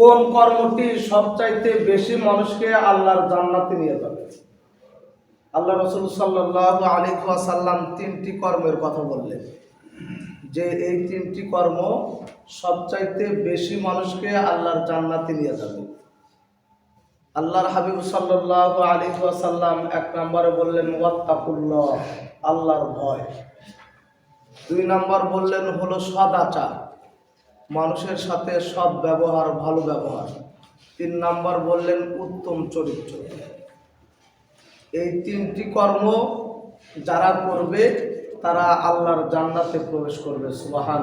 কোন কর্মটি সবচাইতে বেশি মানুষকে আল্লাহর জান্নাতে নিয়ে যাবে? আল্লাহ রসুল সাল্লাল্লাহু আলাইহি ওয়াসাল্লাম তিনটি কর্মের কথা বললেন। যে এই তিনটি কর্ম সবচাইতে বেশি মানুষকে আল্লাহর জান্নাতে নিয়ে যাবে। আল্লাহর হাবিব সাল্লাল্লাহু আলাইহি ওয়াসাল্লাম এক নম্বরে বললেন, ওয়াত্তাকুল্লাহ আল্লাহর ভয়। দুই নম্বর বললেন, হলো সদাচার। মানুষের সাথে সব ব্যবহার, ভালো ব্যবহার। তিন নাম্বার বললেন উত্তম চরিত্র। এই তিনটি কর্ম যারা করবে, তারা আল্লাহর জান্নাতে প্রবেশ করবে। সুবাহান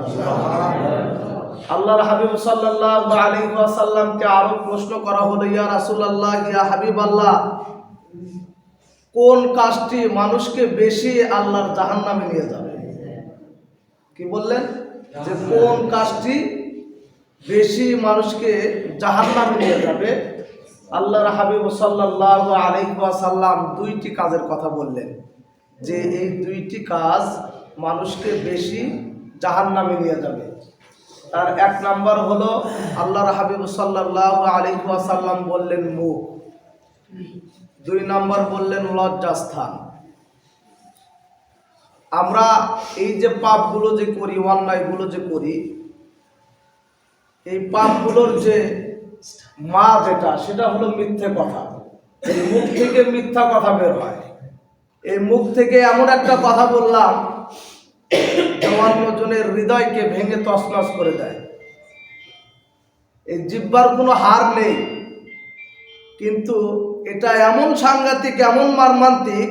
আল্লাহর হাবিব সাল্লাল্লাহু আলাইহি ওয়াসাল্লামকে আরও প্রশ্ন করা হলো, ইয়া রাসূলুল্লাহ, ইয়া হাবিব আল্লাহ কোন কাজটি মানুষকে বেশি আল্লাহর জাহান্নামে নিয়ে যাবে? কি বললেন? যে কোন কাজটি বেশি মানুষকে জাহান্নামে নিয়ে যাবে। আল্লাহর হাবিব সাল্লাল্লাহু আলাইহি ওয়াসাল্লাম দুইটি কাজের কথা বললেন। যে এই দুইটি কাজ মানুষকে বেশি জাহান্নামে নিয়ে যাবে। তার এক নাম্বার হলো, আল্লাহর হাবিব সাল্লাল্লাহু আলাইহি ওয়াসাল্লাম বললেন মুখ। দুই নাম্বার বললেন লজ্জাস্থান। আমরা এই যে পাপগুলো যে করি, অন্যায়গুলো যে করি এই পাপগুলোর যে মা যেটা সেটা হলো মিথ্যে কথা। এই মুখ থেকে মিথ্যা কথা বের হয়। এই মুখ থেকে এমন একটা কথা বললাম অন্যজনের হৃদয়কে ভেঙে তছনছ করে দেয়। এই জিব্বার কোনো হার নেই। কিন্তু এটা এমন সাংঘাতিক, এমন মারমান্তিক,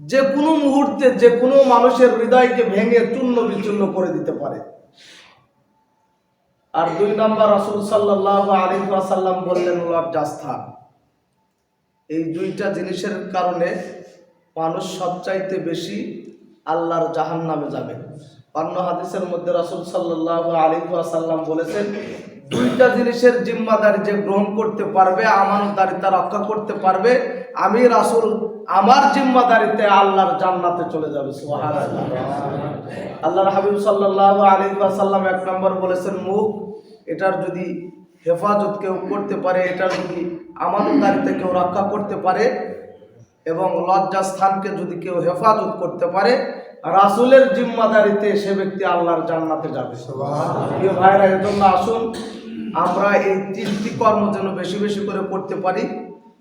যে কোনো মুহূর্তে যে কোনো মানুষের হৃদয়কে ভেঙে চূর্ণ বিচূর্ণ করে দিতে পারে। আর দুই নম্বর রসুল সাল্লাহ আলিহাসাল্লাম বললেন লজ্জাস্থান এই দুইটা জিনিসের কারণে মানুষ সবচাইতে বেশি আল্লাহর জাহান নামে যাবে। অন্য হাদিসের মধ্যে রসুল সাল্লাহ আলিহাসাল্লাম বলেছেন, দুইটা জিনিসের জিম্মাদারি যে গ্রহণ করতে পারবে আমার আমানতদারিতা রক্ষা করতে পারবে, আমি রাসুল, আমার জিম্মাদারিতে আল্লাহর জান্নাতে চলে যাবে। আল্লাহর হাবিব সাল্লাল্লাহু আলাইহি ওয়াসাল্লাম এক নম্বর বলেছেন, মুখ এটার যদি হেফাজত কেউ করতে পারে এটার যদি আমানতদারিতে কেউ রক্ষা করতে পারে এবং লজ্জাস্থানকে যদি কেউ হেফাজত করতে পারে রাসুলের জিম্মাদারিতে সে ব্যক্তি আল্লাহর জান্নাতে যাবে। প্রিয় ভাইরা এজন্য আসুন আমরা এই তিনটি কর্ম যেন বেশি বেশি করে করতে পারি।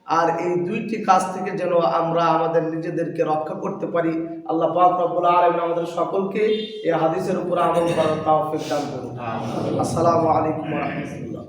আর এই দুইটি কাজ থেকে যেন আমরা আমাদের নিজেদেরকে রক্ষা করতে পারি আল্লাহ পাকুল আলম আমাদের সকলকে এই হাদিসের উপর আমল করার তাওফিক দান করুন। আসসালামু আলাইকুম রাহমাতুল্লাহ।